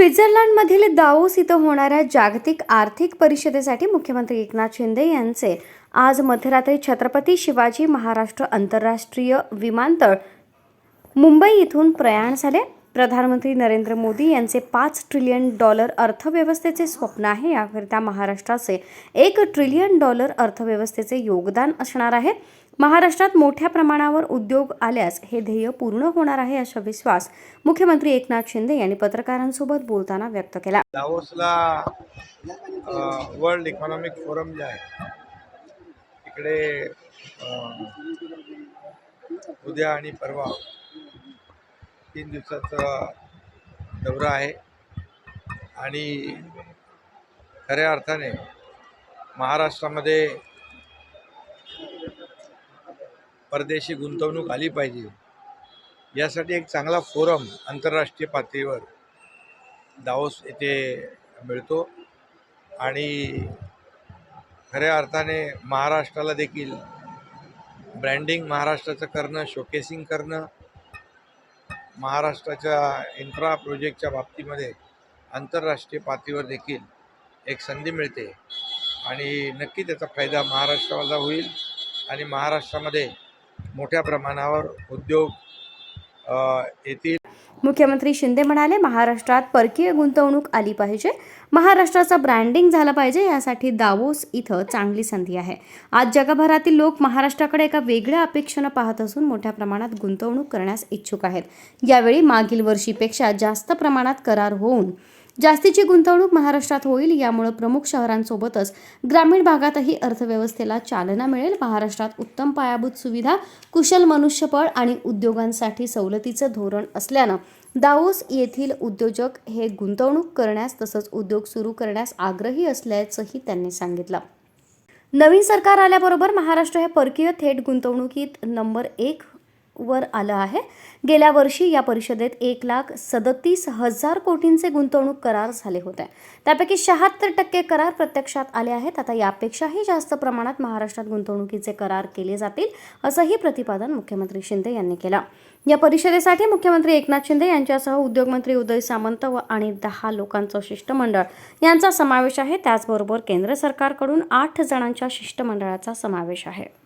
स्वित्झर्लंडमधील दावोस इथं होणाऱ्या जागतिक आर्थिक परिषदेसाठी मुख्यमंत्री एकनाथ शिंदे यांचे आज मध्यरात्री छत्रपती शिवाजी महाराष्ट्र आंतरराष्ट्रीय विमानतळ मुंबई इथून प्रयाण झाले. प्रधानमंत्री नरेंद्र मोदी यांचे पाच ट्रिलियन डॉलर अर्थव्यवस्थेचे स्वप्न आहे. याकरिता महाराष्ट्राचे एक ट्रिलियन डॉलर अर्थव्यवस्थेचे योगदान असणार आहे. महाराष्ट्रात मोठ्या प्रमाणावर उद्योग आल्यास हे ध्येय पूर्ण होणार आहे असा विश्वास मुख्यमंत्री एकनाथ शिंदे यांनी पत्रकारांसोबत बोलताना व्यक्त केला. दावोसला वर्ल्ड इकॉनॉमिक फोरम जे आहे इकडे उद्या आणि परवा तीन दिवसाचा दौरा आहे. आणि खऱ्या अर्थाने महाराष्ट्रामध्ये परदेशी गुंतवणूक आली पाहिजे. यासाठी एक चांगला फोरम आंतरराष्ट्रीय पातळीवर दावोस येथे मिळतो. आणि खऱ्या अर्थाने महाराष्ट्राला देखील ब्रँडिंग महाराष्ट्राचं करणं शोकेसिंग करणं महाराष्ट्राच्या इन्फ्रा प्रोजेक्टच्या बाबतीमध्ये आंतरराष्ट्रीय पातळीवर देखील एक संधी मिळते. आणि नक्की त्याचा फायदा महाराष्ट्राला होईल आणि महाराष्ट्रामध्ये मोठ्या प्रमाणावर उद्योग येतील. मुख्यमंत्री शिंदे म्हणाले महाराष्ट्रात परकीय गुंतवणूक आली पाहिजे. महाराष्ट्राचं ब्रँडिंग झालं पाहिजे यासाठी दावोस इथं चांगली संधी आहे. आज जगभरातील लोक महाराष्ट्राकडे एका वेगळ्या अपेक्षेनं पाहत असून मोठ्या प्रमाणात गुंतवणूक करण्यास इच्छुक आहेत. यावेळी मागील वर्षीपेक्षा जास्त प्रमाणात करार होऊन जास्तीची गुंतवणूक महाराष्ट्रात होईल यामुळे प्रमुख शहरांसोबतच ग्रामीण भागातही अर्थव्यवस्थेला चालना मिळेल. महाराष्ट्रात उत्तम पायाभूत सुविधा कुशल मनुष्यबळ आणि उद्योगांसाठी सवलतीचं धोरण असल्यानं दाऊस येथील उद्योजक हे गुंतवणूक करण्यास तसंच उद्योग सुरू करण्यास आग्रही असल्याचंही त्यांनी सांगितलं. नवीन सरकार आल्याबरोबर महाराष्ट्र हे परकीय थेट गुंतवणुकीत नंबर एक वर आलं आहे. गेल्या वर्षी या परिषदेत एक लाख सदतीस हजार कोटींचे गुंतवणूक करार झाले होते. त्यापैकी शहात्तर टक्के करार प्रत्यक्षात आले आहेत. आता यापेक्षाही जास्त प्रमाणात महाराष्ट्रात गुंतवणुकीचे करार केले जातील असंही प्रतिपादन मुख्यमंत्री शिंदे यांनी केलं. या परिषदेसाठी मुख्यमंत्री एकनाथ शिंदे यांच्यासह उद्योगमंत्री उदय सामंत व आणि दहा लोकांचं शिष्टमंडळ यांचा समावेश आहे. त्याचबरोबर केंद्र सरकारकडून आठ जणांच्या शिष्टमंडळाचा समावेश आहे.